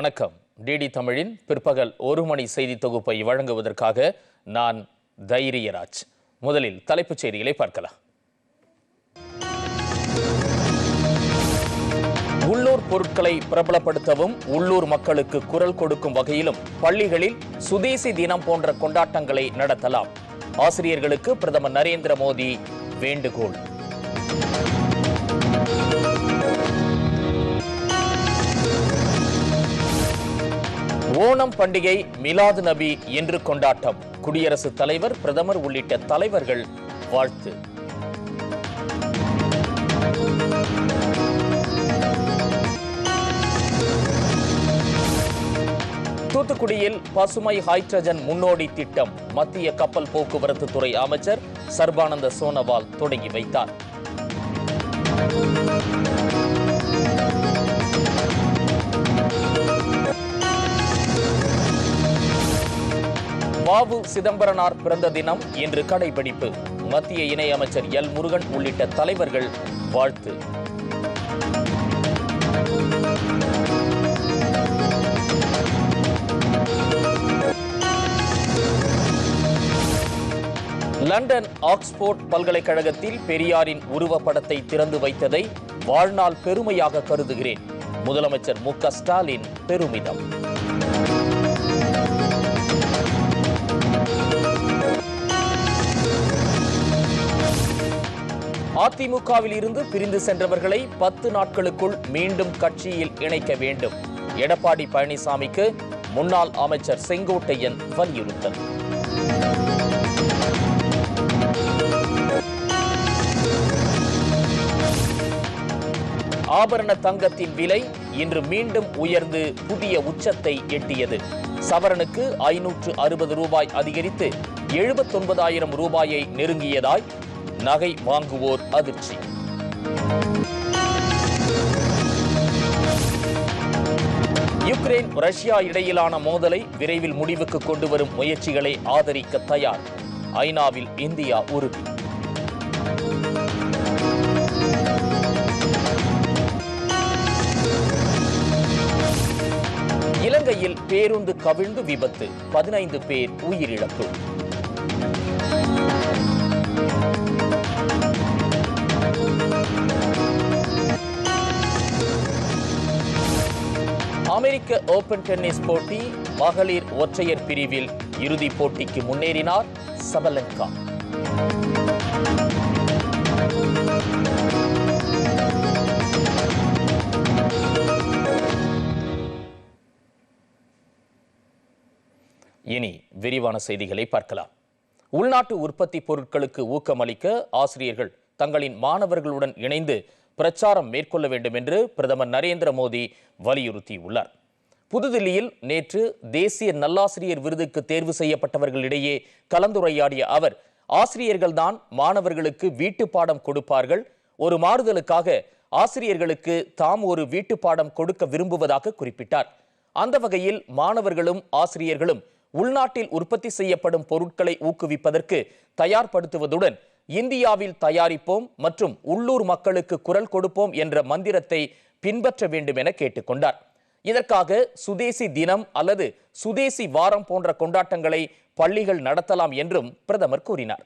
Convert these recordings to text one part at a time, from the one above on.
வணக்கம். டிடி தமிழின் பிற்பகல் ஒரு மணி செய்தி தொகுப்பை வழங்குவதற்காக நான் தைரியராஜ். முதலில் தலைப்புச் செய்திகளை பார்க்கலாம். உள்ளூர் பொருட்களை பிரபலப்படுத்தவும் உள்ளூர் மக்களுக்கு குரல் கொடுக்கும் வகையிலும் பள்ளிகளில் சுதேசி தினம் போன்ற கொண்டாட்டங்களை நடத்தலாம். ஆசிரியர்களுக்கு பிரதமர் நரேந்திர மோடி வேண்டுகோள். ஓணம் பண்டிகை மிலாது நபி என்று கொண்டாட்டம். குடியரசுத் தலைவர் பிரதமர் உள்ளிட்ட தலைவர்கள் வாழ்த்து. தூத்துக்குடியில் பசுமை ஹைட்ரஜன் முன்னோடி திட்டம் மத்திய கப்பல் போக்குவரத்து துறை அமைச்சர் சர்பானந்த சோனோவால் தொடங்கி வைத்தார். வாவு சிதம்பரனார் பிறந்த தினம் இன்று கடைபிடிப்பு. மத்திய இணையமைச்சர் எல். முருகன் உள்ளிட்ட தலைவர்கள் வாழ்த்து. லண்டன் ஆக்ஸ்போர்ட் பல்கலைக்கழகத்தில் பெரியாரின் உருவப்படத்தை திறந்து வைத்ததை வாழ்நாள் பெருமையாக கருதுகிறேன். முதலமைச்சர் மு ஸ்டாலின் பெருமிதம். அதிமுகவில் இருந்து பிரிந்து சென்றவர்களை பத்து நாட்களுக்குள் மீண்டும் கட்சியில் இணைக்க வேண்டும். எடப்பாடி பழனிசாமிக்கு முன்னாள் அமைச்சர் செங்கோட்டையன் வலியுறுத்தல். ஆபரண தங்கத்தின் விலை இன்று மீண்டும் உயர்ந்து புதிய உச்சத்தை எட்டியது. சவரனுக்கு ஐநூற்று அறுபது ரூபாய் அதிகரித்து எழுபத்தொன்பதாயிரம் ரூபாயை நெருங்கியதாய் நகை வாங்குவோர் அதிர்ச்சி. யுக்ரைன் ரஷ்யா இடையிலான மோதலை விரைவில் முடிவுக்கு கொண்டு வரும் முயற்சிகளை ஆதரிக்க தயார். ஐநாவில் இந்தியா உறுதி. இலங்கையில் பேருந்து கவிழ்ந்து விபத்து. பதினைந்து பேர் உயிரிழப்பு. அமெரிக்க ஓபன் டென்னிஸ் போட்டி மகளிர் ஒற்றையர் பிரிவில் இறுதிப் போட்டிக்கு முன்னேறினார் சபலங்கா. இனி விரிவான செய்திகளை பார்க்கலாம். உள்நாட்டு உற்பத்தி பொருட்களுக்கு ஊக்கமளிக்க ஆசிரியர்கள் தங்களின் மாணவர்களுடன் இணைந்து பிரச்சாரம் மேற்கொள்ள வேண்டும் என்று பிரதமர் நரேந்திர மோடி வலியுறுத்தியுள்ளார். புதுதில்லியில் நேற்று தேசிய நல்லாசிரியர் விருதுக்கு தேர்வு செய்யப்பட்டவர்களிடையே கலந்துரையாடிய அவர் ஆசிரியர்கள்தான் மாணவர்களுக்கு வீட்டு பாடம் கொடுப்பார்கள் ஒரு மாறுதலுக்காக ஆசிரியர்களுக்கு தாம் ஒரு வீட்டு பாடம் கொடுக்க விரும்புவதாக குறிப்பிட்டார். அந்த வகையில் மாணவர்களும் ஆசிரியர்களும் உள்நாட்டில் உற்பத்தி செய்யப்படும் பொருட்களை ஊக்குவிப்பதற்கு தயார்படுத்துவதுடன் இந்தியாவில் தயாரிப்போம் மற்றும் உள்ளூர் மக்களுக்கு குரல் கொடுப்போம் என்ற மந்திரத்தை பின்பற்ற வேண்டும் என கேட்டுக்கொண்டார். இதற்காக சுதேசி தினம் அல்லது சுதேசி வாரம் போன்ற கொண்டாட்டங்களை பள்ளிகள் நடத்தலாம் என்றும் பிரதமர் கூறினார்.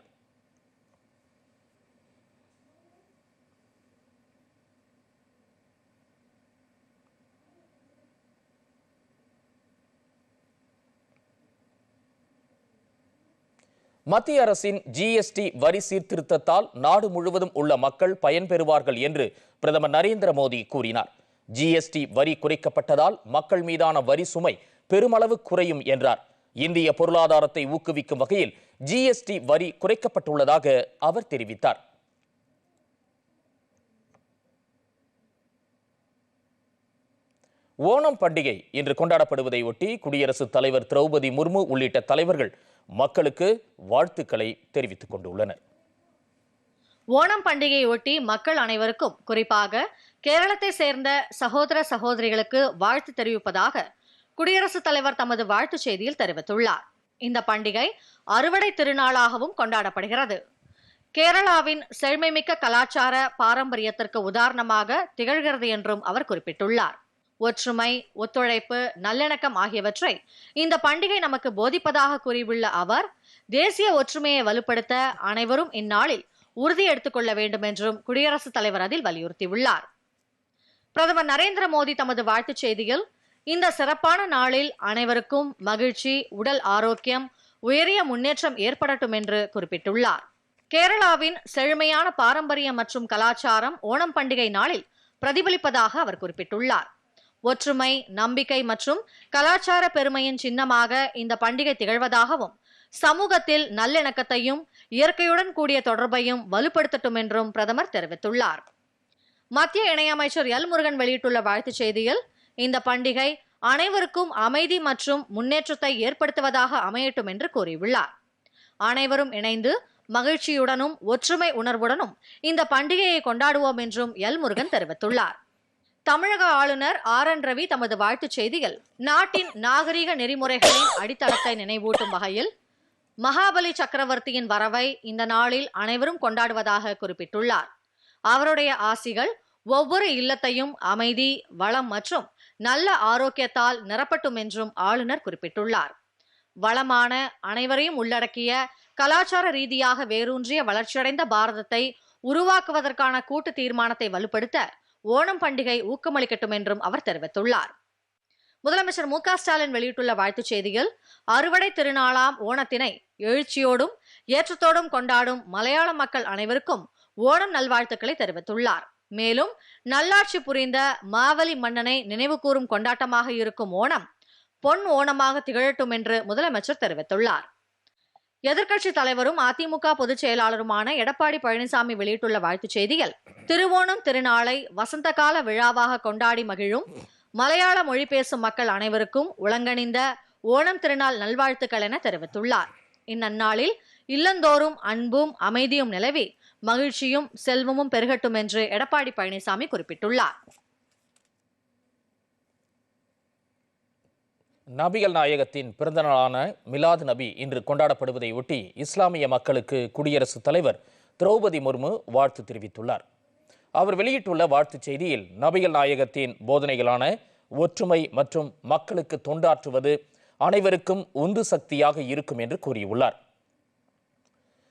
மத்திய அரசின் ஜிஎஸ்டி வரி சீர்திருத்தத்தால் நாடு முழுவதும் உள்ள மக்கள் பயன்பெறுவார்கள் என்று பிரதமர் நரேந்திர மோடி கூறினார். ஜிஎஸ்டி வரி குறைக்கப்பட்டதால் மக்கள் மீதான வரி சுமை பெருமளவு குறையும் என்றார். இந்திய பொருளாதாரத்தை ஊக்குவிக்கும் வகையில் ஜிஎஸ்டி வரி குறைக்கப்பட்டுள்ளதாக அவர் தெரிவித்தார். ஓணம் பண்டிகை இன்று கொண்டாடப்படுவதை ஒட்டி குடியரசுத் தலைவர் திரௌபதி முர்மு உள்ளிட்ட தலைவர்கள் மக்களுக்கு வாழ்த்துக்களை தெரிவித்துக் கொண்டுள்ளனர். ஓணம் பண்டிகையொட்டி மக்கள் அனைவருக்கும் குறிப்பாக கேரளத்தை சேர்ந்த சகோதர சகோதரிகளுக்கு வாழ்த்து தெரிவிப்பதாக குடியரசுத் தலைவர் தமது வாழ்த்துச் செய்தியில் தெரிவித்துள்ளார். இந்த பண்டிகை அறுவடை திருநாளாகவும் கொண்டாடப்படுகிறது. கேரளாவின் செழுமைமிக்க கலாச்சார பாரம்பரியத்திற்கு உதாரணமாக திகழ்கிறது என்றும் அவர் குறிப்பிட்டுள்ளார். ஒற்றுமை ஒத்துழைப்பு நல்லிணக்கம் ஆகியவற்றை இந்த பண்டிகை நமக்கு போதிப்பதாக கூறியுள்ள அவர் தேசிய ஒற்றுமையை வலுப்படுத்த அனைவரும் இந்நாளில் உறுதி எடுத்துக்கொள்ள வேண்டும் என்றும் குடியரசுத் தலைவர் அதில் வலியுறுத்தியுள்ளார். பிரதமர் நரேந்திர மோடி தமது வாழ்த்துச் செய்தியில் இந்த சிறப்பான நாளில் அனைவருக்கும் மகிழ்ச்சி உடல் ஆரோக்கியம் உயரிய முன்னேற்றம் ஏற்படட்டும் என்று குறிப்பிட்டுள்ளார். கேரளாவின் செழுமையான பாரம்பரியம் மற்றும் கலாச்சாரம் ஓணம் பண்டிகை நாளில் பிரதிபலிப்பதாக அவர் குறிப்பிட்டுள்ளார். ஒற்றுமை நம்பிக்கை மற்றும் கலாச்சார பெருமையின் சின்னமாக இந்த பண்டிகை திகழ்வதாகவும் சமூகத்தில் நல்லிணக்கத்தையும் இயற்கையுடன் கூடிய தொடர்பையும் வலுப்படுத்தட்டும் என்றும் பிரதமர் தெரிவித்துள்ளார். மத்திய இணையமைச்சர் எல் முருகன் வெளியிட்டுள்ள வாழ்த்துச் செய்தியில் இந்த பண்டிகை அனைவருக்கும் அமைதி மற்றும் முன்னேற்றத்தை ஏற்படுத்துவதாக அமையட்டும் என்று கூறியுள்ளார். அனைவரும் இணைந்து மகிழ்ச்சியுடனும் ஒற்றுமை உணர்வுடனும் இந்த பண்டிகையை கொண்டாடுவோம் என்றும் எல் முருகன் தெரிவித்துள்ளார். தமிழக ஆளுநர் ஆர் என் ரவி தமது வாழ்த்துச் செய்தியில் நாட்டின் நாகரிக நெறிமுறைகளின் அடித்தளத்தை நினைவூட்டும் வகையில் மகாபலி சக்கரவர்த்தியின் வரவை இந்த நாளில் அனைவரும் கொண்டாடுவதாக குறிப்பிட்டுள்ளார். அவருடைய ஆசிகள் ஒவ்வொரு இல்லத்தையும் அமைதி வளம் மற்றும் நல்ல ஆரோக்கியத்தால் நிரப்பட்டும் என்றும் ஆளுநர் குறிப்பிட்டுள்ளார். வளமான அனைவரையும் உள்ளடக்கிய கலாச்சார ரீதியாக வேரூன்றிய வளர்ச்சியடைந்த பாரதத்தை உருவாக்குவதற்கான கூட்டு தீர்மானத்தை வலுப்படுத்த ஓணம் பண்டிகை ஊக்கமளிக்கட்டும் என்றும் அவர் தெரிவித்துள்ளார். முதலமைச்சர் மு ஸ்டாலின் வெளியிட்டுள்ள வாழ்த்துச் செய்தியில் அறுவடை திருநாளாம் ஓணத்தினை எழுச்சியோடும் ஏற்றத்தோடும் கொண்டாடும் மலையாள மக்கள் அனைவருக்கும் ஓணம் நல்வாழ்த்துக்களை தெரிவித்துள்ளார். மேலும் நல்லாட்சி புரிந்த மாவலி மன்னனை நினைவுகூரும் கொண்டாட்டமாக இருக்கும் ஓணம் பொன் ஓணமாக திகழட்டும் என்று முதலமைச்சர் தெரிவித்துள்ளார். எதிர்க்கட்சி தலைவரும் அதிமுக பொதுச் செயலாளருமான எடப்பாடி பழனிசாமி வெளியிட்டுள்ள வாழ்த்துச் செய்தியில் திருவோணம் திருநாளை வசந்த கால விழாவாக கொண்டாடி மகிழும் மலையாள மொழி பேசும் மக்கள் அனைவருக்கும் உளங்கணிந்த ஓணம் திருநாள் நல்வாழ்த்துக்கள் என தெரிவித்துள்ளார். இந்நன்னாளில் இல்லந்தோறும் அன்பும் அமைதியும் நிலவி மகிழ்ச்சியும் செல்வமும் பெருகட்டும் என்று எடப்பாடி பழனிசாமி குறிப்பிட்டுள்ளார். நபிகள் நாயகத்தின் பிறந்தநாளான மிலாது நபி இன்று கொண்டாடப்படுவதை ஒட்டி இஸ்லாமிய மக்களுக்கு குடியரசுத் தலைவர் திரௌபதி முர்மு வாழ்த்து தெரிவித்துள்ளார். அவர் வெளியிட்டுள்ள வாழ்த்துச் செய்தியில் நபிகள் நாயகத்தின் போதனைகளான ஒற்றுமை மற்றும் மக்களுக்கு தொண்டாற்றுவது அனைவருக்கும் உந்து சக்தியாக இருக்கும் என்று கூறியுள்ளார்.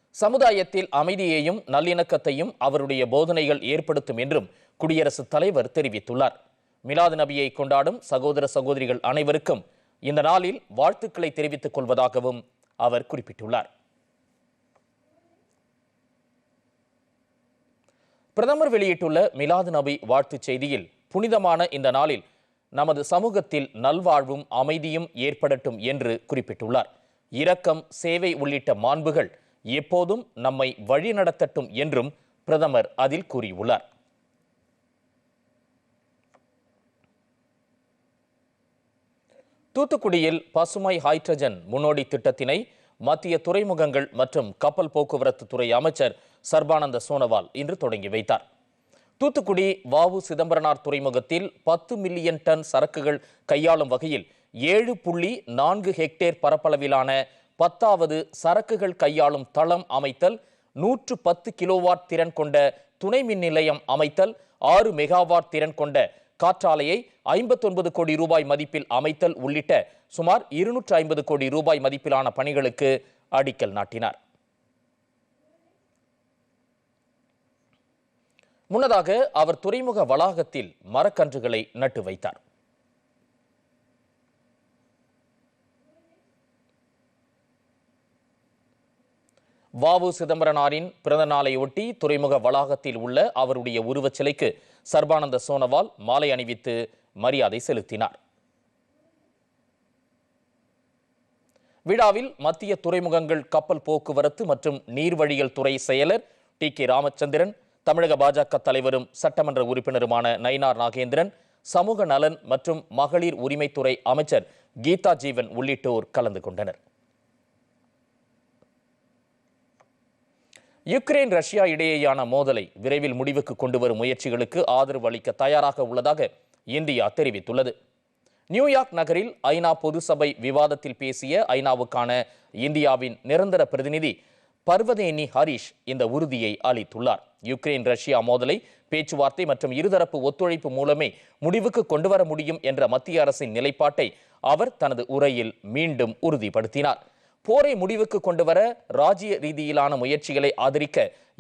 சமுதாயத்தில் அமைதியையும் நல்லிணக்கத்தையும் அவருடைய போதனைகள் ஏற்படுத்தும் என்றும் குடியரசுத் தலைவர் தெரிவித்துள்ளார். மிலாது நபியை கொண்டாடும் சகோதர சகோதரிகள் அனைவருக்கும் இந்த நாளில் வாழ்த்துக்களை தெரிவித்துக் கொள்வதாகவும் அவர் குறிப்பிட்டுள்ளார். பிரதமர் வெளியிட்டுள்ள மிலாது நபி வாழ்த்துச் செய்தியில் புனிதமான இந்த நாளில் நமது சமூகத்தில் நல்வாழ்வும் அமைதியும் ஏற்படட்டும் என்று குறிப்பிட்டுள்ளார். இரக்கம் சேவை உள்ளிட்ட மாண்புகள் எப்போதும் நம்மை வழிநடத்தட்டும் என்றும் பிரதமர் அதில் கூறியுள்ளார். தூத்துக்குடியில் பசுமை ஹைட்ரஜன் முன்னோடி திட்டத்தினை மத்திய துறைமுகங்கள் மற்றும் கப்பல் போக்குவரத்து துறை அமைச்சர் சர்பானந்த சோனோவால் இன்று தொடங்கி வைத்தார். தூத்துக்குடி வாவு சிதம்பரனார் துறைமுகத்தில் பத்து மில்லியன் டன் சரக்குகள் கையாளும் வகையில் ஏழு புள்ளி நான்கு ஹெக்டேர் பரப்பளவிலான பத்தாவது சரக்குகள் கையாளும் தளம் அமைத்தல் நூற்று பத்து கிலோவாட் திறன் கொண்ட துணை மின் நிலையம் அமைத்தல் ஆறு மெகாவாட் திறன் கொண்ட காற்றாலையை ஐம்பத்தொன்பது கோடி ரூபாய் மதிப்பில் அமைத்தல் உள்ளிட்ட சுமார் இருநூற்று ஐம்பது கோடி ரூபாய் மதிப்பிலான பணிகளுக்கு அடிக்கல் நாட்டினார். முன்னதாக அவர் துறைமுக வளாகத்தில் மரக்கன்றுகளை நட்டு வைத்தார். வாவு சிதம்பரனாரின் பிறந்த நாளையொட்டி துறைமுக வளாகத்தில் உள்ள அவருடைய உருவச் சிலைக்கு சர்பானந்த சோனோவால் மாலை அணிவித்து மரியாதை செலுத்தினார். விழாவில் மத்திய துறைமுகங்கள் கப்பல் போக்குவரத்து மற்றும் நீர்வழிகள் துறை செயலர் டி கே ராமச்சந்திரன் தமிழக பாஜக தலைவரும் சட்டமன்ற உறுப்பினருமான நயினார் நாகேந்திரன் சமூக நலன் மற்றும் மகளிர் உரிமைத்துறை அமைச்சர் கீதா ஜீவன் உள்ளிட்டோர் கலந்து கொண்டனர். யுக்ரைன் ரஷ்யா இடையேயான மோதலை விரைவில் முடிவுக்கு கொண்டு வரும் முயற்சிகளுக்கு ஆதரவு அளிக்க தயாராக உள்ளதாக இந்தியா தெரிவித்துள்ளது. நியூயார்க் நகரில் ஐநா பொது சபை விவாதத்தில் பேசிய ஐநாவுக்கான இந்தியாவின் நிரந்தர பிரதிநிதி பர்வதேனி ஹரிஷ் இந்த உறுதியை அளித்துள்ளார். யுக்ரைன் ரஷ்யா மோதலை பேச்சுவார்த்தை மற்றும் இருதரப்பு ஒத்துழைப்பு மூலமே முடிவுக்கு கொண்டுவர முடியும் என்ற மத்திய அரசின் நிலைப்பாட்டை அவர் தனது உரையில் மீண்டும் உறுதிப்படுத்தினார். போரை முடிவுக்கு கொண்டு வர ராஜ்ய ரீதியிலான முயற்சிகளை ஆதரிக்க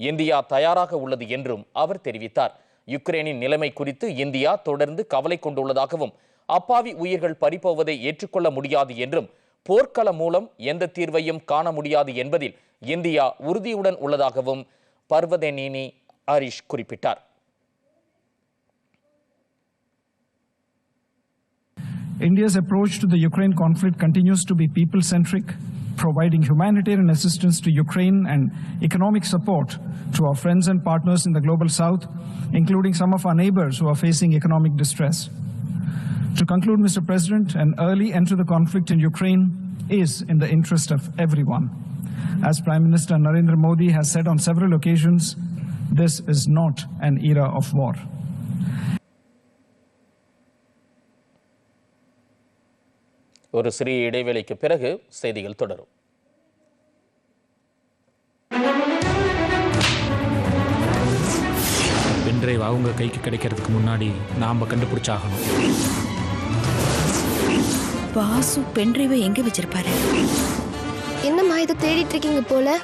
இந்தியா தயாராக உள்ளது என்றும் அவர் தெரிவித்தார். யுக்ரைனின் நிலைமை குறித்து இந்தியா தொடர்ந்து கவலை கொண்டுள்ளதாகவும் அப்பாவி உயிர்கள் பறிபோவதை ஏற்றுக்கொள்ள முடியாது என்றும் போர்க்களம் மூலம் எந்த தீர்வையும் காண முடியாது என்பதில் இந்தியா உறுதியுடன் உள்ளதாகவும் பர்வதேனினி ஹரிஷ் குறிப்பிட்டார். India's approach to the Ukraine conflict continues to be people centric, providing humanitarian assistance to Ukraine and economic support to our friends and partners in the global south, including some of our neighbors who are facing economic distress. To conclude, Mr. President, an early end to the conflict in Ukraine is in the interest of everyone. As Prime Minister Narendra Modi has said on several occasions, this is not an era of war. ஒரு சிறிய இடைவேளைக்கு பிறகு செய்திகள் தொடரும். Pendrive அவங்க கைக்கு கிடைக்கிறதுக்கு முன்னாடி நாம் கண்டுபிடிச்சாகணும். வாசு பென்ட்ரைவை எங்க வச்சிருப்பாரு? என்னம்மா இதை தேடிட்டு இருக்கீங்க போல?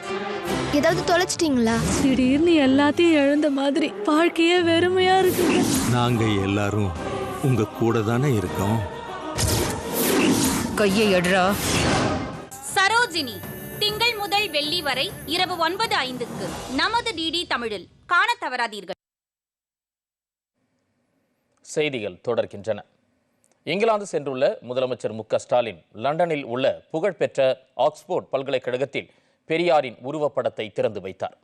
ஏதாவது தொலைச்சிட்டீங்களா? திடீர்னு எல்லாத்தையும் இழந்த மாதிரி வாழ்க்கையே வெறுமையா இருக்குங்க. நாங்க எல்லாரும் உங்க கூட தானே இருக்கோம். கையை எடுறா. சரோஜினி திங்கள் முதல் வெள்ளி வரை இரவு ஒன்பது ஐந்துக்கு நமது டிடி தமிழில் காணத் தவறாதீர்கள். செய்திகள் தொடர்கின்றன. இங்கிலாந்து சென்றுள்ள முதலமைச்சர் மு க ஸ்டாலின் லண்டனில் உள்ள புகழ்பெற்ற ஆக்ஸ்போர்ட் பல்கலைக்கழகத்தில் பெரியாரின் உருவப்படத்தை திறந்து வைத்தார்.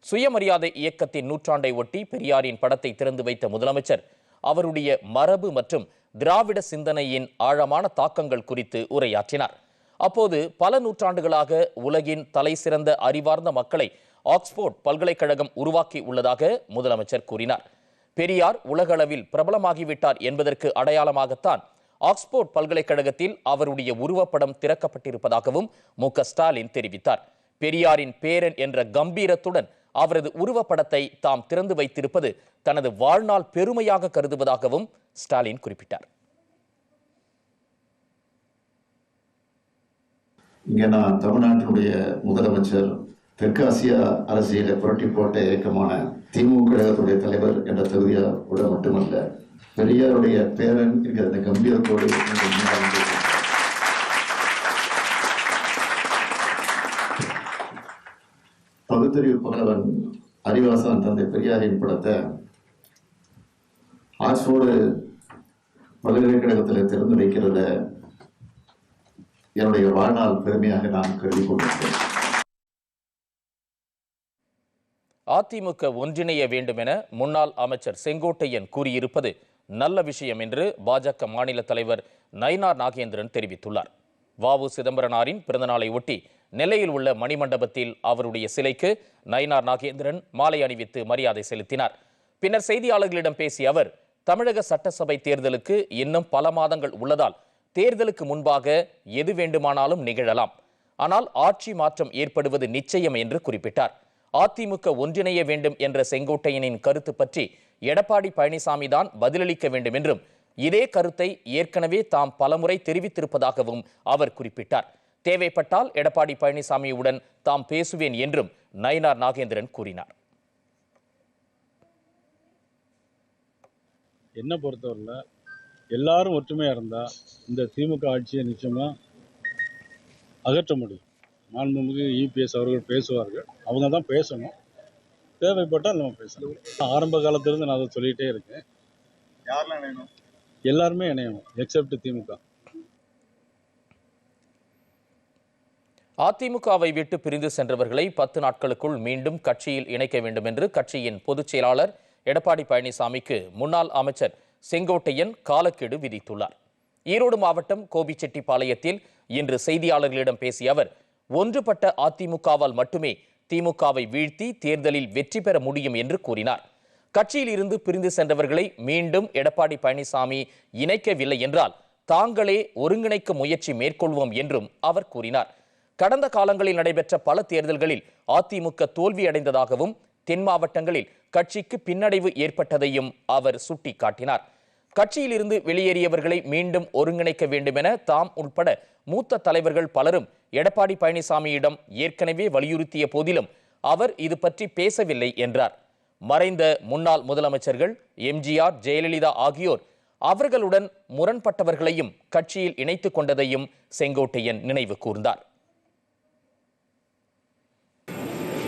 சுயமரியாதை இயக்கத்தின் நூற்றாண்டை ஒட்டி பெரியாரின் படத்தை திறந்து வைத்த முதலமைச்சர் அவருடைய மரபு மற்றும் திராவிட சிந்தனையின் ஆழமான தாக்கங்கள் குறித்து உரையாற்றினார். அப்போது பல நூற்றாண்டுகளாக உலகின் தலை சிறந்த அறிவார்ந்த மக்களை ஆக்ஸ்போர்ட் பல்கலைக்கழகம் உருவாக்கி உள்ளதாக முதலமைச்சர் கூறினார். பெரியார் உலகளவில் பிரபலமாகிவிட்டார் என்பதற்கு அடையாளமாகத்தான் ஆக்ஸ்போர்ட் பல்கலைக்கழகத்தில் அவருடைய உருவப்படம் திறக்கப்பட்டிருப்பதாகவும் மு க ஸ்டாலின் தெரிவித்தார். பெரியாரின் பேரன் என்ற கம்பீரத்துடன் அவரது உருவப்படத்தை தாம் திறந்து வைத்திருப்பது தனது வாழ்நாள் பெருமையாக கருதுவதாகவும் ஸ்டாலின் குறிப்பிட்டார். இங்கே நான் தமிழ்நாட்டினுடைய முதலமைச்சர் தெற்காசியா அரசியலை புரட்டி போட்ட இயக்கமான திமுக கழகத்துடைய தலைவர் என்ற தகுதியோட மட்டுமல்ல பெரியாருடைய பேரன் என்கிற அந்த கம்பீரத்தோடு பகுத்தறிவு புகழவன் அறிவாசன் தந்தை பெரியாரின் படத்தை ஆக்ஸ்போர்டு பல்கலைக்கழகத்தில் திறந்து வைக்கிறத என்னுடைய வாழ்நாள் பெருமையாக நான் கருதி கொண்டிருக்கிறேன். அதிமுக ஒன்றிணைய வேண்டும் என முன்னாள் அமைச்சர் செங்கோட்டையன் கூறியிருப்பது நல்ல விஷயம் என்று பாஜக மாநில தலைவர் நயினார் நாகேந்திரன் தெரிவித்துள்ளார். வாவு சிதம்பரனாரின் பிறந்தநாளை ஒட்டி நெல்லையில் உள்ள மணிமண்டபத்தில் அவருடைய சிலைக்கு நயினார் நாகேந்திரன் மாலை அணிவித்து மரியாதை செலுத்தினார். பின்னர் செய்தியாளர்களிடம் பேசிய அவர் தமிழக சட்டசபை தேர்தலுக்கு இன்னும் பல மாதங்கள் உள்ளதால் தேர்தலுக்கு முன்பாக எது வேண்டுமானாலும் நிகழலாம். ஆனால் ஆட்சி மாற்றம் ஏற்படுவது நிச்சயம் என்று குறிப்பிட்டார். அதிமுக ஒன்றிணைய வேண்டும் என்ற செங்கோட்டையனின் கருத்து பற்றி எடப்பாடி பழனிசாமி தான் பதிலளிக்க வேண்டும் என்றும் இதே கருத்தை ஏற்கனவே தாம் பலமுறை தெரிவித்திருப்பதாகவும் அவர் குறிப்பிட்டார். தேவைப்பட்டால் எடப்பாடி பழனிசாமியுடன் தாம் பேசுவேன் என்றும் நயினார் நாகேந்திரன் கூறினார். என்னை பொறுத்தவரையில் எல்லாரும் ஒற்றுமையாக இருந்தால் இந்த திமுக ஆட்சியை நிச்சயமாக அகற்ற முடியும். மாண்புமிகு இபிஎஸ் அவர்கள் பேசுவார்கள். அவங்க தான் பேசணும். தேவைப்பட்டால் நம்ம பேசலாம். ஆரம்ப காலத்திலிருந்து நான் அதை சொல்லிகிட்டே இருக்கேன். யாரெல்லாம் இணையணும்? எல்லாருமே இணையணும் எக்ஸப்ட் திமுக. அதிமுகவை விட்டு பிரிந்து சென்றவர்களை பத்து நாட்களுக்குள் மீண்டும் கட்சியில் இணைக்க வேண்டும் என்று கட்சியின் பொதுச் செயலாளர் எடப்பாடி பழனிசாமிக்கு முன்னாள் அமைச்சர் செங்கோட்டையன் காலக்கெடு விதித்துள்ளார். ஈரோடு மாவட்டம் கோபிச்செட்டிப்பாளையத்தில் இன்று செய்தியாளர்களிடம் பேசிய அவர் ஒன்றுபட்ட அதிமுகவால் மட்டுமே திமுகவை வீழ்த்தி தேர்தலில் வெற்றி பெற முடியும் என்று கூறினார். கட்சியில் இருந்து பிரிந்து சென்றவர்களை மீண்டும் எடப்பாடி பழனிசாமி இணைக்கவில்லை என்றால் தாங்களே ஒருங்கிணைக்க முயற்சி மேற்கொள்வோம் என்றும் அவர் கூறினார். கடந்த காலங்களில் நடைபெற்ற பல தேர்தல்களில் அதிமுக தோல்வியடைந்ததாகவும் தென் மாவட்டங்களில் கட்சிக்கு பின்னடைவு ஏற்பட்டதையும் அவர் சுட்டிக்காட்டினார். கட்சியிலிருந்து வெளியேறியவர்களை மீண்டும் ஒருங்கிணைக்க வேண்டுமென தாம் உட்பட மூத்த தலைவர்கள் பலரும் எடப்பாடி பழனிசாமியிடம் ஏற்கனவே வலியுறுத்திய போதிலும் அவர் இது பற்றி பேசவில்லை என்றார். மறைந்த முன்னாள் முதலமைச்சர்கள் எம்ஜிஆர் ஜெயலலிதா ஆகியோர் அவர்களுடன் முரண்பட்டவர்களையும் கட்சியில் இணைத்துக் கொண்டதையும் செங்கோட்டையன் நினைவு கூர்ந்தார்.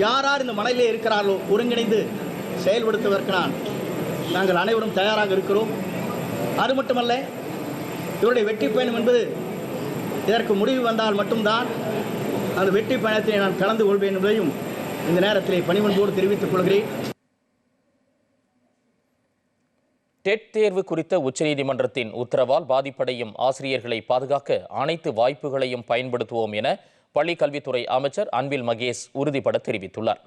யார் யார் இந்த மலையிலே இருக்கிறார்களோ ஒருங்கிணைந்து செயல்படுத்துவதற்கு நான் நாங்கள் அனைவரும் தயாராக இருக்கிறோம். அது மட்டுமல்ல இவருடைய வெற்றி பயணம் என்பது இதற்கு முடிவு வந்தால் மட்டும்தான் அந்த வெற்றி பயணத்தை நான் கலந்து கொள்வேன் என்பதையும் இந்த நேரத்திலே பணிவன்போடு தெரிவித்துக் கொள்கிறேன். டெட் தேர்வு குறித்த உச்சநீதிமன்றத்தின் உத்தரவால் பாதிப்படையும் ஆசிரியர்களை பாதுகாக்க அனைத்து வாய்ப்புகளையும் பயன்படுத்துவோம் என பள்ளிக்கல்வித்துறை அமைச்சர் அன்பில் மகேஷ் உறுதிபட தெரிவித்துள்ளார்.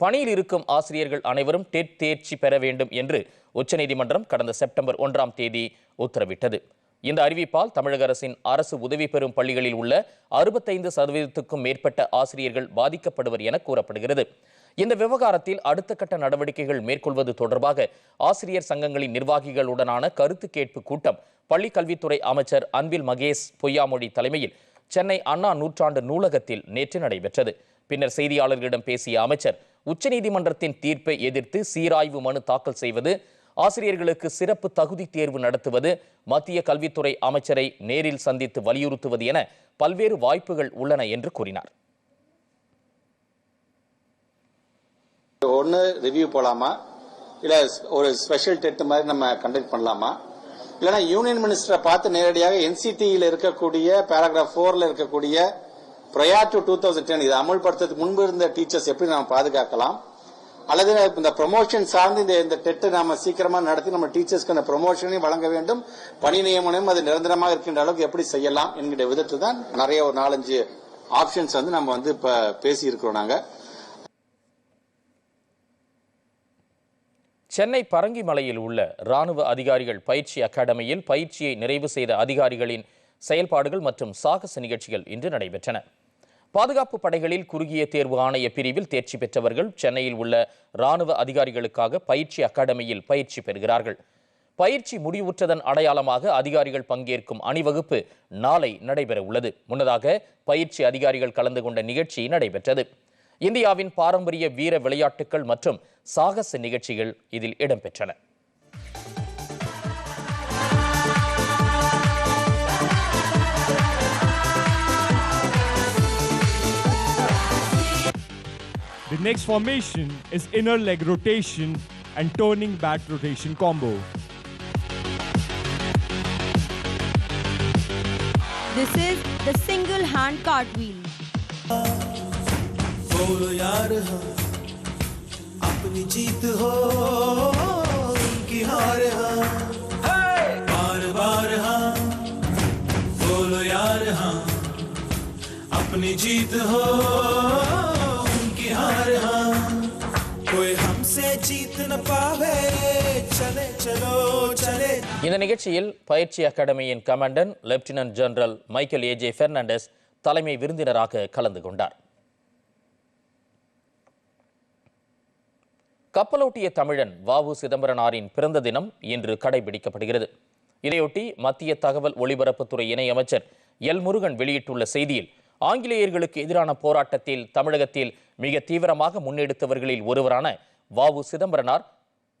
பணியில் இருக்கும் ஆசிரியர்கள் அனைவரும் டெட் தேர்ச்சி பெற வேண்டும் என்று உச்சநீதிமன்றம் கடந்த செப்டம்பர் ஒன்றாம் தேதி உத்தரவிட்டது. இந்த அறிவிப்பால் தமிழக அரசின் அரசு உதவி பெறும் பள்ளிகளில் உள்ள அறுபத்தைந்து சதவீதத்துக்கும் மேற்பட்ட ஆசிரியர்கள் பாதிக்கப்படுவர் என கூறப்படுகிறது. இந்த விவகாரத்தில் அடுத்த கட்ட நடவடிக்கைகள் மேற்கொள்வது தொடர்பாக ஆசிரியர் சங்கங்களின் நிர்வாகிகளுடனான கருத்து கேட்பு கூட்டம் பள்ளிக்கல்வித்துறை அமைச்சர் அன்பில் மகேஷ் பொய்யாமொழி தலைமையில் சென்னை அண்ணா நூற்றாண்டு நூலகத்தில் நேற்று நடைபெற்றது. பின்னர் செய்தியாளர்களிடம் பேசிய அமைச்சர் உச்சநீதிமன்றத்தின் தீர்ப்பை எதிர்த்து சீராய்வு மனு தாக்கல் செய்வது ஆசிரியர்களுக்கு சிறப்பு தகுதி தேர்வு நடத்துவது மத்திய கல்வித்துறை அமைச்சரை நேரில் சந்தித்து வலியுறுத்துவது என பல்வேறு வாய்ப்புகள் உள்ளன என்று கூறினார். ஒன்று ரிவ்யூ போலாமா? இல்லை ஒரு ஸ்பெஷல் டெட் மாதிரி நம்ம கண்டக்ட் பண்ணலாமா? இல்லைன்னா யூனியன் மினிஸ்டரை பார்த்து நேரடியாக என்சிடியில் இருக்கக்கூடிய பேராகிராஃப் ஃபோரில் இருக்கக்கூடிய prior to two thousand ten இதை அமல்படுத்துறதுக்கு முன்பு இருந்த டீச்சர்ஸ் எப்படி நம்ம பாதுகாக்கலாம்? அல்லது இந்த ப்ரொமோஷன் சார்ந்து இந்த இந்த டெட்டை நாம சீக்கிரமா நடத்தி நம்ம டீச்சர்ஸ்க்கு அந்த ப்ரொமோஷனையும் வழங்க வேண்டும். பணி நியமனமும் அது நிரந்தரமாக இருக்கின்ற அளவுக்கு எப்படி செய்யலாம் என்கிற விதத்தில் தான் நிறைய ஒரு நாலஞ்சு ஆப்ஷன்ஸ் வந்து நம்ம வந்து இப்போ பேசி இருக்கிறோம் நாங்கள் சென்னை பரங்கிமலையில் உள்ள ராணுவ அதிகாரிகள் பயிற்சி அகாடமியில் பயிற்சியை நிறைவு செய்த அதிகாரிகளின் செயல்பாடுகள் மற்றும் சாகச நிகழ்ச்சிகள் இன்று நடைபெற்றன. பாதுகாப்பு படைகளில் குறுகிய தேர்வு ஆணைய பிரிவில் தேர்ச்சி பெற்றவர்கள் சென்னையில் உள்ள ராணுவ அதிகாரிகளுக்காக பயிற்சி அகாடமியில் பயிற்சி பெறுகிறார்கள். பயிற்சி முடிவுற்றதன் அடையாளமாக அதிகாரிகள் பங்கேற்கும் அணிவகுப்பு நாளை நடைபெற உள்ளது முன்னதாக பயிற்சி அதிகாரிகள் கலந்து கொண்ட நிகழ்ச்சி நடைபெற்றது. இந்தியாவின் பாரம்பரிய வீர விளையாட்டுகள் மற்றும் சாகச நிகழ்ச்சிகள் இதில் இடம்பெற்றன The next formation is inner leg rotation and turning back rotation combo. This is the single hand cartwheel. बोलो यार हाँ अपनी जीत हो उनकी हार हाँ बार बार हाँ बोलो यार हाँ अपनी जीत हो उनकी हार हाँ कोई हमसे जीत न पावे चले चलो चले இந்த நிகழ்ச்சியில் பயிற்சி அகாடமியின் commandant lieutenant general Michael AJ Fernandes தலைமை விருந்தினராக கலந்து கொண்டார் கப்பலோட்டிய தமிழன் வாவு சிதம்பரனாரின் பிறந்த தினம் இன்று கடைபிடிக்கப்படுகிறது. இதையொட்டி மத்திய தகவல் ஒலிபரப்புத்துறை இணையமைச்சர் எல் முருகன் வெளியிட்டுள்ள செய்தியில் ஆங்கிலேயர்களுக்கு எதிரான போராட்டத்தில் தமிழகத்தில் மிக தீவிரமாக முன்னெடுத்தவர்களில் ஒருவரான வாவு சிதம்பரனார்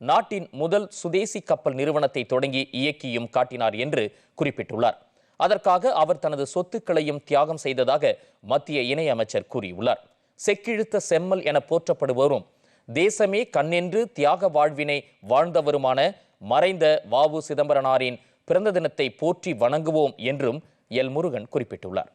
நாட்டின் முதல் சுதேசி கப்பல் நிறுவனத்தை தொடங்கி இயக்கியும் காட்டினார் என்று குறிப்பிட்டுள்ளார். அதற்காக அவர் தனது சொத்துக்களையும் தியாகம் செய்ததாக மத்திய இணையமைச்சர் கூறியுள்ளார். செக்கிழுத்த செம்மல் என போற்றப்படுபவரும் தேசமே கண்ணென்று தியாக வாழ்வினை வாழ்ந்தவருமான மறைந்த வாவு சிதம்பரனாரின் பிறந்த தினத்தை போற்றி வணங்குவோம் என்றும் எல் முருகன் குறிப்பிட்டுள்ளார்.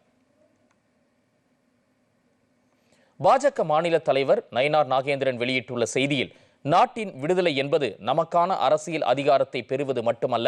பாஜக மாநில தலைவர் நயினார் நாகேந்திரன் வெளியிட்டுள்ள செய்தியில் நாட்டின் விடுதலை என்பது நமக்கான அரசியல் அதிகாரத்தை பெறுவது மட்டுமல்ல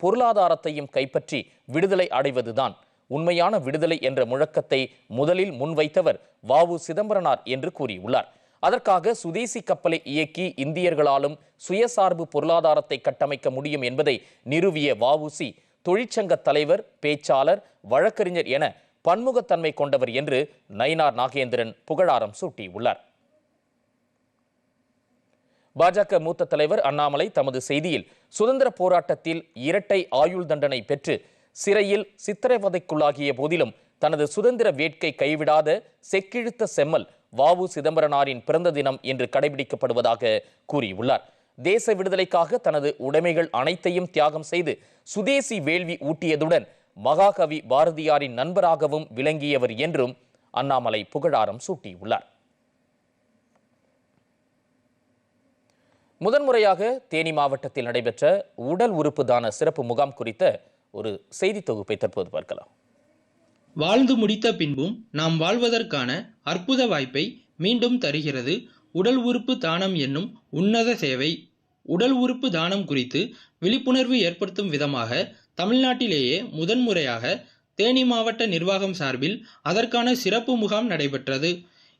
பொருளாதாரத்தையும் கைப்பற்றி விடுதலை அடைவதுதான். உண்மையான விடுதலை என்ற முழக்கத்தை முதலில் முன்வைத்தவர் வாவு சிதம்பரனார் என்று கூறியுள்ளார். அதற்காக சுதேசி கப்பலை இயக்கி இந்தியர்களாலும் சுயசார்பு பொருளாதாரத்தை கட்டமைக்க முடியும் என்பதை நிறுவிய வஉசி தொழிற்சங்க தலைவர் பேச்சாளர் வழக்கறிஞர் என பன்முகத்தன்மை கொண்டவர் என்று நயினார் நாகேந்திரன் புகழாரம் சூட்டியுள்ளார். பாஜக மூத்த தலைவர் அண்ணாமலை தமது செய்தியில் சுதந்திர போராட்டத்தில் இரட்டை ஆயுள் தண்டனை பெற்று சிறையில் சித்திரவதைக்குள்ளாகிய போதிலும் தனது சுதந்திர வேட்கை கைவிடாத செக்கிழுத்த செம்மல் வாவு சிதம்பரனாரின் பிறந்த தினம் என்று கடைபிடிக்கப்படுவதாக கூறியுள்ளார். தேச விடுதலைக்காக தனது உடைமைகள் அனைத்தையும் தியாகம் செய்து சுதேசி வேள்வி ஊட்டியதுடன் மகாகவி பாரதியாரின் நண்பராகவும் விளங்கியவர் என்றும் அண்ணாமலை புகழாரம் சூட்டியுள்ளார். முதன்முறையாக தேனி மாவட்டத்தில் நடைபெற்ற உடல் உறுப்பு தான சிறப்பு முகாம் குறித்த ஒரு செய்தி தொகுப்பை தற்போது பார்க்கலாம். வாழ்ந்து முடித்த பின்பும் நாம் வாழ்வதற்கான அற்புத வாய்ப்பை மீண்டும் தருகிறது. உடல் உறுப்பு தானம் என்னும் உன்னத சேவை. உடல் உறுப்பு தானம் குறித்து விழிப்புணர்வு ஏற்படுத்தும் விதமாக தமிழ்நாட்டிலேயே முதன்முறையாக தேனி மாவட்ட நிர்வாகம் சார்பில் அதற்கான சிறப்பு முகாம் நடைபெற்றது.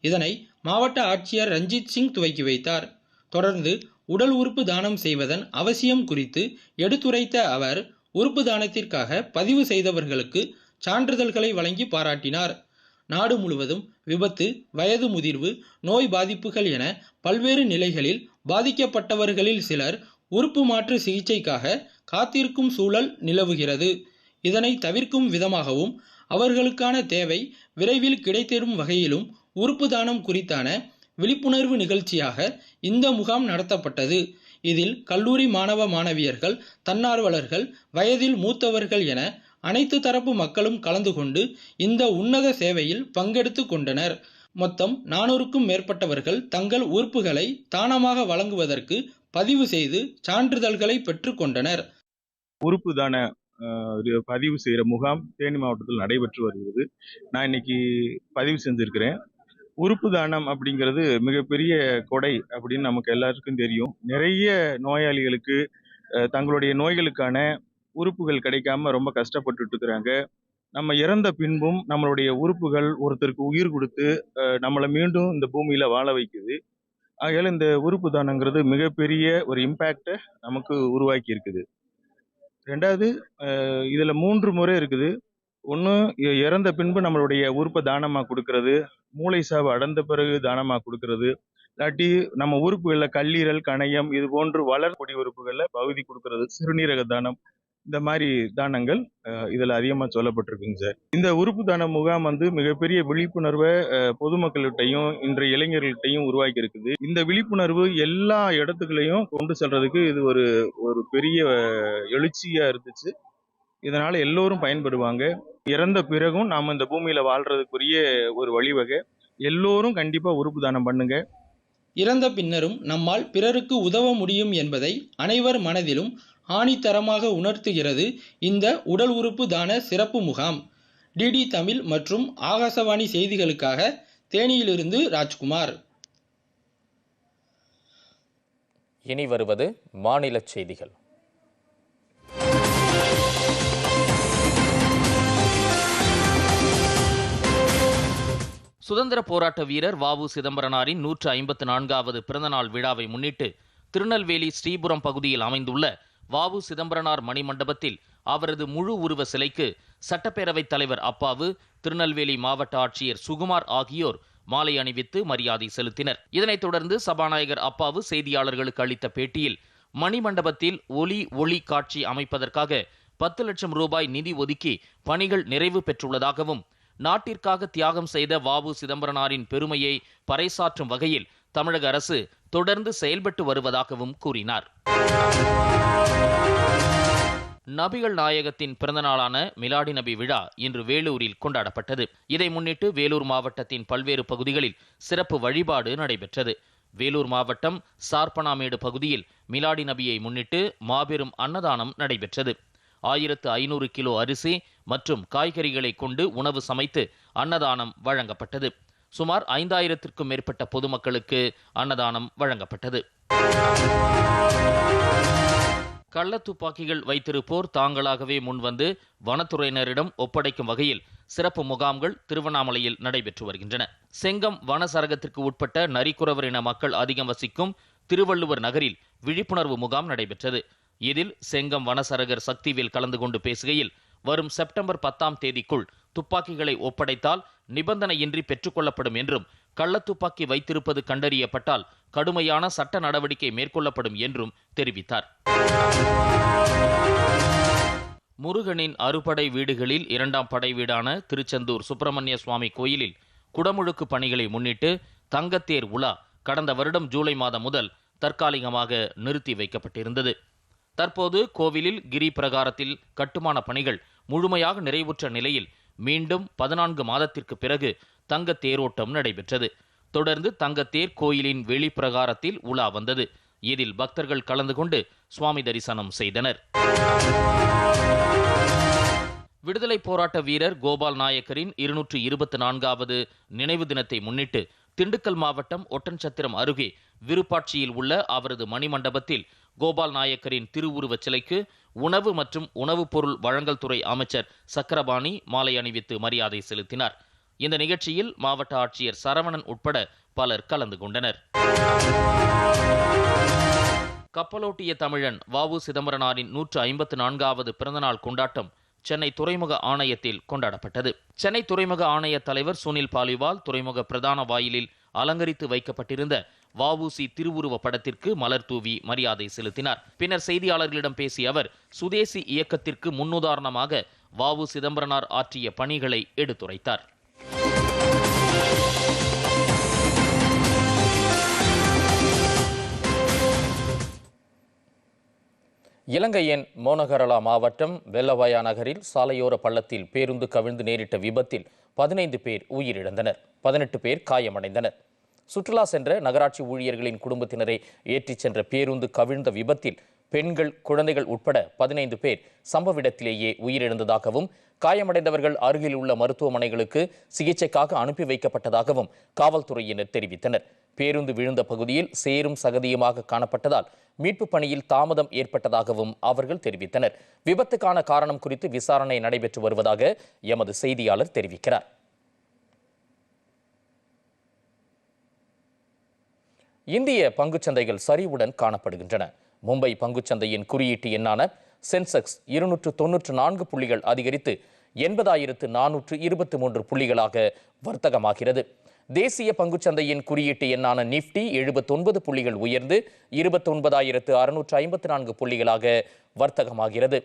இதனை மாவட்ட ஆட்சியர் ரஞ்சித் சிங் துவக்கி வைத்தார். தொடர்ந்து உடல் உறுப்பு தானம் செய்வதன் அவசியம் குறித்து எடுத்துரைத்த அவர் உறுப்பு தானத்திற்காக பதிவு செய்தவர்களுக்கு சான்றிதழ்களை வழங்கி பாராட்டினார். நாடு முழுவதும் விபத்து வயது முதிர்வு நோய் பாதிப்புகள் என பல்வேறு நிலைகளில் பாதிக்கப்பட்டவர்களில் சிலர் உறுப்பு மாற்று சிகிச்சைக்காக காத்திருக்கும் சூழல் நிலவுகிறது. இதனை தவிர்க்கும் விதமாகவும் அவர்களுக்கான தேவை விரைவில் கிடைத்தேறும் வகையிலும் உறுப்பு தானம் குறித்தான விழிப்புணர்வு நிகழ்ச்சியாக இந்த முகாம் நடத்தப்பட்டது. இதில் கல்லூரி மாணவ மாணவியர்கள் தன்னார்வலர்கள் வயதில் மூத்தவர்கள் என அனைத்து தரப்பு மக்களும் கலந்து கொண்டு இந்த உன்னத சேவையில் பங்கெடுத்து கொண்டனர். மொத்தம் நானூறுக்கும் மேற்பட்டவர்கள் தங்கள் உறுப்புகளை தானமாக வழங்குவதற்கு பதிவு செய்து சான்றிதழ்களை பெற்றுக்கொண்டனர் உறுப்பு தான ஒரு பதிவு செய்கிற முகாம் தேனி மாவட்டத்தில் நடைபெற்று வருகிறது. நான் இன்னைக்கு பதிவு செஞ்சிருக்கிறேன். உறுப்பு தானம் அப்படிங்கிறது மிகப்பெரிய கொடை அப்படின்னு நமக்கு எல்லாருக்கும் தெரியும். நிறைய நோயாளிகளுக்கு தங்களுடைய நோய்களுக்கான உறுப்புகள் கிடைக்காம ரொம்ப கஷ்டப்பட்டுட்டு இருக்கிறாங்க நம்ம இறந்த பின்பும் நம்மளுடைய உறுப்புகள் ஒருத்தருக்கு உயிர் கொடுத்து அஹ், நம்மளை மீண்டும் இந்த பூமியில வாழ வைக்குது. ஆகையால இந்த உறுப்பு தானங்கிறது மிகப்பெரிய ஒரு இம்பேக்டை நமக்கு உருவாக்கி இருக்குது ரெண்டாவது இதில் இதுல மூன்று முறை இருக்குது. ஒன்று இறந்த பின்பு நம்மளுடைய உறுப்பை தானமாக கொடுக்கறது. மூளை சாவு அடைந்த பிறகு தானமாக கொடுக்கறது. இல்லாட்டி நம்ம உறுப்புகளில் கல்லீரல் கணையம் இது போன்று வளர்க்கூடிய உறுப்புகளில் பகுதி கொடுக்கறது. சிறுநீரக தானம் இந்த மாதிரி தானங்கள் இதில் அதிகமாக சொல்லப்பட்டிருக்குங்க சார். இந்த உறுப்பு தான முகாம் வந்து மிகப்பெரிய விழிப்புணர்வை பொதுமக்கள்கிட்டையும் இன்றைய இளைஞர்கள்ட்டையும் உருவாக்கி இருக்குது இந்த விழிப்புணர்வு எல்லா இடத்துக்குள்ளேயும் கொண்டு செல்றதுக்கு இது ஒரு ஒரு பெரிய எழுச்சியாக இருந்துச்சு. இதனால் எல்லோரும் பயன்படுவாங்க. இறந்த பிறகும் நாம் இந்த பூமியில் வாழ்றதுக்குரிய ஒரு வழிவகை. எல்லோரும் கண்டிப்பாக உறுப்பு தானம் பண்ணுங்க. இறந்த பின்னரும் நம்மால் பிறருக்கு உதவ முடியும் என்பதை அனைவர் மனதிலும் ஆணித்தரமாக உணர்த்துகிறது இந்த உடல் உறுப்பு தான சிறப்பு முகாம். டிடி தமிழ் மற்றும் ஆகாசவாணி செய்திகளுக்காக தேனியிலிருந்து ராஜ்குமார். இனி வருவது மாநில செய்திகள். சுதந்திர போராட்ட வீரர் வாவு சிதம்பரனாரின் நூற்று ஐம்பத்து நான்காவது பிறந்தநாள் விழாவை முன்னிட்டு திருநெல்வேலி ஸ்ரீபுரம் பகுதியில் அமைந்துள்ள வாவு சிதம்பரனார் மணிமண்டபத்தில் அவரது முழு உருவ சிலைக்கு சட்டப்பேரவைத் தலைவர் அப்பாவு திருநெல்வேலி மாவட்ட ஆட்சியர் சுகுமார் ஆகியோர் மாலை அணிவித்து மரியாதை செலுத்தினர். இதனைத் தொடர்ந்து சபாநாயகர் அப்பாவு செய்தியாளர்களுக்கு அளித்த பேட்டியில் மணிமண்டபத்தில் ஒலி ஒளி காட்சி அமைப்பதற்காக பத்து லட்சம் ரூபாய் நிதி ஒதுக்கி பணிகள் நிறைவு பெற்றுள்ளதாகவும் நாட்டிற்காக தியாகம் செய்த வாவு சிதம்பரனாரின் பெருமையை பறைசாற்றும் வகையில் தமிழக அரசு தொடர்ந்து செயல்பட்டு வருவதாகவும் கூறினார். நபிகள் நாயகத்தின் பிறந்தநாளான மிலாடி நபி விழா இன்று வேலூரில் கொண்டாடப்பட்டது. இதை முன்னிட்டு வேலூர் மாவட்டத்தின் பல்வேறு பகுதிகளில் சிறப்பு வழிபாடு நடைபெற்றது. வேலூர் மாவட்டம் சார்பனாமேடு பகுதியில் மிலாடி நபியை முன்னிட்டு மாபெரும் அன்னதானம் நடைபெற்றது. ஆயிரத்து ஐநூறு கிலோ அரிசி மற்றும் காய்கறிகளை கொண்டு உணவு சமைத்து அன்னதானம் வழங்கப்பட்டது. சுமார் ஐந்தாயிரத்திற்கும் மேற்பட்ட பொதுமக்களுக்கு அன்னதானம் வழங்கப்பட்டது. கள்ள துப்பாக்கிகள் வைத்திருப்போர் தாங்களாகவே முன்வந்து வனத்துறையினரிடம் ஒப்படைக்கும் வகையில் சிறப்பு முகாம்கள் திருவண்ணாமலையில் நடைபெற்று வருகின்றன. செங்கம் வனசரகத்திற்கு உட்பட்ட நரிக்குறவர் இன மக்கள் அதிகம் வசிக்கும் திருவள்ளுவர் நகரில் விழிப்புணர்வு முகாம் நடைபெற்றது. இதில் செங்கம் வனசரகர் சக்திவேல் கலந்து கொண்டு பேசுகையில் வரும் செப்டம்பர் பத்தாம் தேதிக்குள் துப்பாக்கிகளை ஒப்படைத்தால் நிபந்தனையின்றி பெற்றுக்கொள்ளப்படும் என்றும் கள்ளத்துப்பாக்கி வைத்திருப்பது கண்டறியப்பட்டால் கடுமையான சட்ட நடவடிக்கை மேற்கொள்ளப்படும் என்றும் தெரிவித்தார். முருகனின் அறுபடை வீடுகளில் இரண்டாம் படை வீடான திருச்செந்தூர் சுப்பிரமணிய சுவாமி கோயிலில் குடமுழுக்கு பணிகளை முன்னிட்டு தங்கத்தேர் உலா கடந்த வருடம் ஜூலை மாதம் முதல் தற்காலிகமாக நிறுத்தி வைக்கப்பட்டிருந்தது. தற்போது கோவிலில் கிரி பிரகாரத்தில் கட்டுமான பணிகள் முழுமையாக நிறைவுற்ற நிலையில் மீண்டும் பதினான்கு மாதத்திற்கு பிறகு தங்க தேரோட்டம் நடைபெற்றது. தொடர்ந்து தங்கத்தேர் கோயிலின் வெளிப்பிரகாரத்தில் உலா வந்தது. இதில் பக்தர்கள் கலந்து கொண்டு சுவாமி தரிசனம் செய்தனர். விடுதலை போராட்ட வீரர் கோபால் நாயக்கரின் இருநூற்று இருபத்தி நான்காவது நினைவு தினத்தை முன்னிட்டு திண்டுக்கல் மாவட்டம் ஒட்டன்சத்திரம் அருகே விருப்பாட்சியில் உள்ள அவரது மணிமண்டபத்தில் கோபால் நாயக்கரின் திருவுருவச் சிலைக்கு உணவு மற்றும் உணவுப் பொருள் வழங்கல் துறை அமைச்சர் சக்கரபாணி மாலை அணிவித்து மரியாதை செலுத்தினார். இந்த நிகழ்ச்சியில் மாவட்ட ஆட்சியர் சரவணன் உட்பட பலர் கலந்து கொண்டனர். கப்பலோட்டிய தமிழன் வவு சிதம்பரனாரின் நூற்று ஐம்பத்து நான்காவது பிறந்தநாள் கொண்டாட்டம் சென்னை துறைமுக ஆணையத்தில் கொண்டாடப்பட்டது. சென்னை துறைமுக ஆணைய தலைவர் சுனில் பாலிவால் துறைமுக பிரதான வாயிலில் அலங்கரித்து வைக்கப்பட்டிருந்த வஉசி திருவுருவ படத்திற்கு மலர் தூவி மரியாதை செலுத்தினார். பின்னர் செய்தியாளர்களிடம் பேசிய அவர் சுதேசி இயக்கத்திற்கு முன்னுதாரணமாக வவு சிதம்பரனார் ஆற்றிய பணிகளை எடுத்துரைத்தார். இலங்கையின் மோனகரலா மாவட்டம் வெள்ளவாயா நகரில் சாலையோர பள்ளத்தில் பேருந்து கவிழ்ந்து நேரிட்ட விபத்தில் பதினைந்து பேர் உயிரிழந்தனர். பதினெட்டு பேர் காயமடைந்தனர். சுற்றுலா சென்ற நகராட்சி ஊழியர்களின் குடும்பத்தினரை ஏற்றிச் சென்ற பேருந்து கவிழ்ந்த விபத்தில் பெண்கள் குழந்தைகள் உட்பட பதினைந்து பேர் சம்பவ இடத்திலேயே உயிரிழந்ததாகவும் காயமடைந்தவர்கள் அருகில் உள்ள மருத்துவமனைகளுக்கு சிகிச்சைக்காக அனுப்பி வைக்கப்பட்டதாகவும் காவல்துறையினர் தெரிவித்தனர். பேருந்து விழுந்த பகுதியில் சேரும் சகதியுமாக காணப்பட்டதால் மீட்பு பணியில் தாமதம் ஏற்பட்டதாகவும் அவர்கள் தெரிவித்தனர். விபத்துக்கான காரணம் குறித்து விசாரணை நடைபெற்று வருவதாக எமது செய்தியாளர் தெரிவிக்கிறார். இந்திய பங்குச்சந்தைகள் சரிவுடன் காணப்படுகின்றன. மும்பை பங்குச்சந்தையின் குறியீட்டு எண்ணான சென்செக்ஸ் இருநூற்று தொன்னூற்று நான்கு புள்ளிகள் அதிகரித்து எண்பதாயிரத்து நானூற்று இருபத்தி மூன்று புள்ளிகளாக வர்த்தகமாகிறது. தேசிய பங்குச்சந்தையின் குறியீட்டு எண்ணான நிப்டி எழுபத்தொன்பது புள்ளிகள் உயர்ந்து இருபத்தொன்பதாயிரத்து அறுநூற்று ஐம்பத்தி நான்கு புள்ளிகளாக வர்த்தகமாகிறது.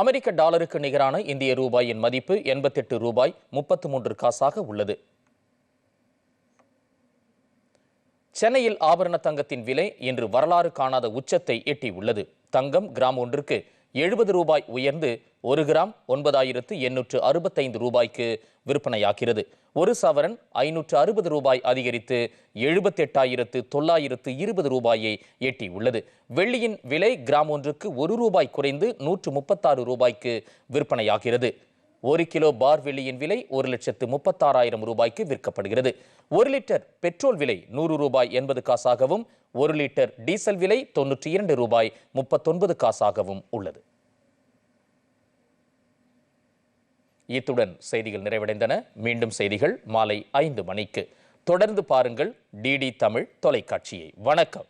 அமெரிக்க டாலருக்கு நிகரான இந்திய ரூபாயின் மதிப்பு எண்பத்தெட்டு ரூபாய் முப்பத்து மூன்று காசாக உள்ளது. சென்னையில் ஆபரண தங்கத்தின் விலை இன்று வரலாறு காணாத உச்சத்தை எட்டியுள்ளது. தங்கம் கிராம் ஒன்றுக்கு எழுபது ரூபாய் உயர்ந்து ஒரு கிராம் ஒன்பதாயிரத்து எண்ணூற்று அறுபத்தைந்து ரூபாய்க்கு விற்பனையாகிறது. ஒரு சவரன் ஐநூற்று அறுபது ரூபாய் அதிகரித்து எழுபத்தெட்டாயிரத்து தொள்ளாயிரத்து இருபது ரூபாயை எட்டியுள்ளது. வெள்ளியின் விலை கிராம் ஒன்றுக்கு ஒரு ரூபாய் குறைந்து நூற்று முப்பத்தாறு ரூபாய்க்கு விற்பனையாகிறது. ஒரு கிலோ பார் வெள்ளியின் விலை ஒரு லட்சத்து முப்பத்தாறாயிரம் ரூபாய்க்கு விற்கப்படுகிறது. ஒரு லிட்டர் பெட்ரோல் விலை நூறு ரூபாய் எண்பது காசாகவும் ஒரு லிட்டர் டீசல் விலை தொன்னூற்றி இரண்டு ரூபாய் முப்பத்தொன்பது காசாகவும் உள்ளது. இத்துடன் செய்திகள் நிறைவடைந்தன. மீண்டும் செய்திகள் மாலை ஐந்து மணிக்கு. தொடர்ந்து பாருங்கள் டிடி தமிழ் தொலைக்காட்சியை. வணக்கம்.